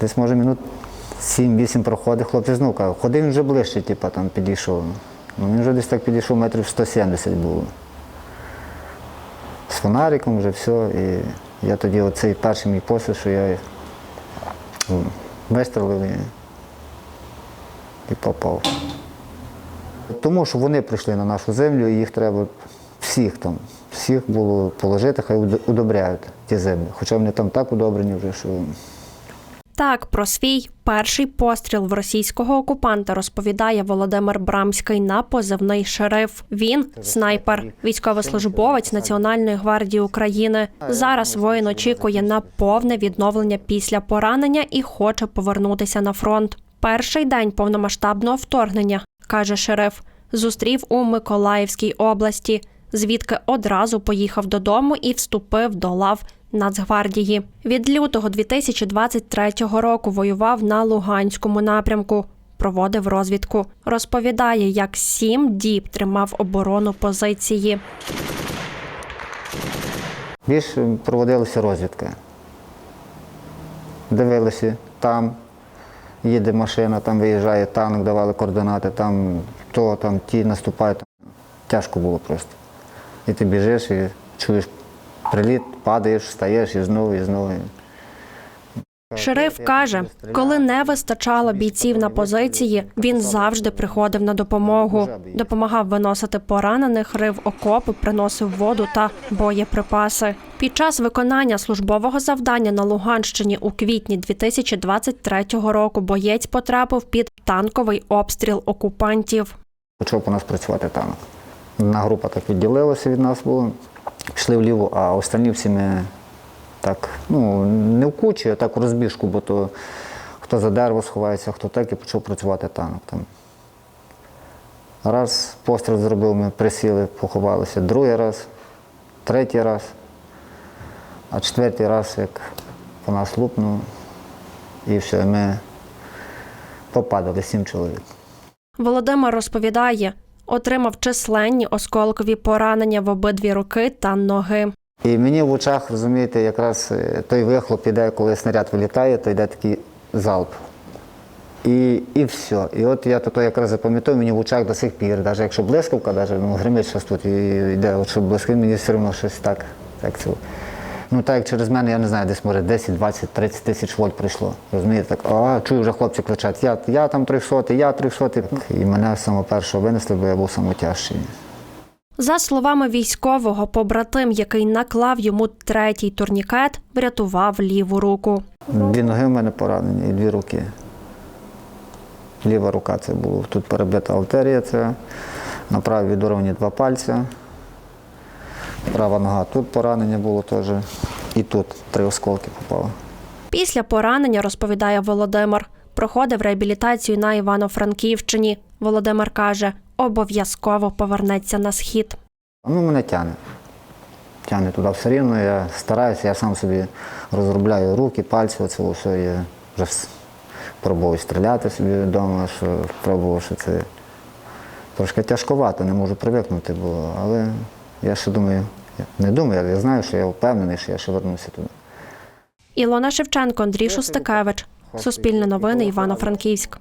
Десь може минут 7-8 проходить, хлопець знову каже, ходи він вже ближче, типу, там підійшов. Ну він вже десь так підійшов, метрів 170 було. З фонариком вже все. І я тоді оцей перший мій постріл, що я вистрелив і, і попав. Тому що вони прийшли на нашу землю, і їх треба всіх там, всіх було положити, хай удобряють ті землі. Хоча вони там так удобрені вже, що Так про свій перший постріл в російського окупанта розповідає Володимир Брамський на позивний шериф. Він снайпер, військовослужбовець Національної гвардії України. Зараз воїн очікує на повне відновлення після поранення і хоче повернутися на фронт. Перший день повномасштабного вторгнення, каже шериф, зустрів у Миколаївській області, звідки одразу поїхав додому і вступив до лав Нацгвардії. Від лютого 2023 року воював на Луганському напрямку. Проводив розвідку. Розповідає, як сім діб тримав оборону позиції. більше проводилася розвідка. Дивилися, там їде машина, там виїжджає танк, давали координати, там то, там ті наступають. Тяжко було просто. І ти біжиш і чуєш приліт, падаєш, встаєш і знову, і знову. Шериф каже, коли не вистачало бійців на позиції, він завжди приходив на допомогу. Допомагав виносити поранених, рив окопи, приносив воду та боєприпаси. Під час виконання службового завдання на Луганщині у квітні 2023 року боєць потрапив під танковий обстріл окупантів. Почав по нас працювати танк. Одна група так відділилася від нас було, пішли вліво, а останні всі ми так, ну, не в кучі, а так у розбіжку, бо то хто за дерево сховається, хто так і почав працювати танк. Там. Раз постріл зробив, ми присіли, поховалися, другий раз, третій раз, а четвертий раз, як по нас лупнув, і все, ми попадали сім чоловік. Володимир розповідає, отримав численні осколкові поранення в обидві руки та ноги. І мені в очах, розумієте, якраз е, той вихлоп іде, коли снаряд вилітає, то йде такий залп. І, і все. І от я то якраз запам'ятаю, мені в очах до сих пір, навіть якщо блискавка, навіть, ну, гримить щось тут і йде, от щоб блискавка, мені все одно щось так. так це. Ну так як через мене, я не знаю, десь може 10, 20, 30 тисяч вольт прийшло. Розумієте, так, а чую, вже хлопці кричать, я, я там 300, я 300. І мене з самого першого винесли, бо я був самотяжчий. За словами військового, побратим, який наклав йому третій турнікет, врятував ліву руку. Дві ноги в мене поранені і дві руки. Ліва рука це було. Тут перебита артерія, це на правій відорвані два пальця. Права нога тут поранення було теж. І тут три осколки попало. Після поранення, розповідає Володимир, проходив реабілітацію на Івано-Франківщині. Володимир каже, обов'язково повернеться на схід. Ну, мене тягне. Тягне туди все рівно. Я стараюся, я сам собі розробляю руки, пальці, оце все. Я вже пробую стріляти собі вдома, що пробував, що це трошки тяжковато, не можу привикнути було. Але я ще думаю, не думаю, але я знаю, що я впевнений, що я ще вернуся туди. Ілона Шевченко, Андрій Шустакевич. Суспільне новини Івано-Франківськ.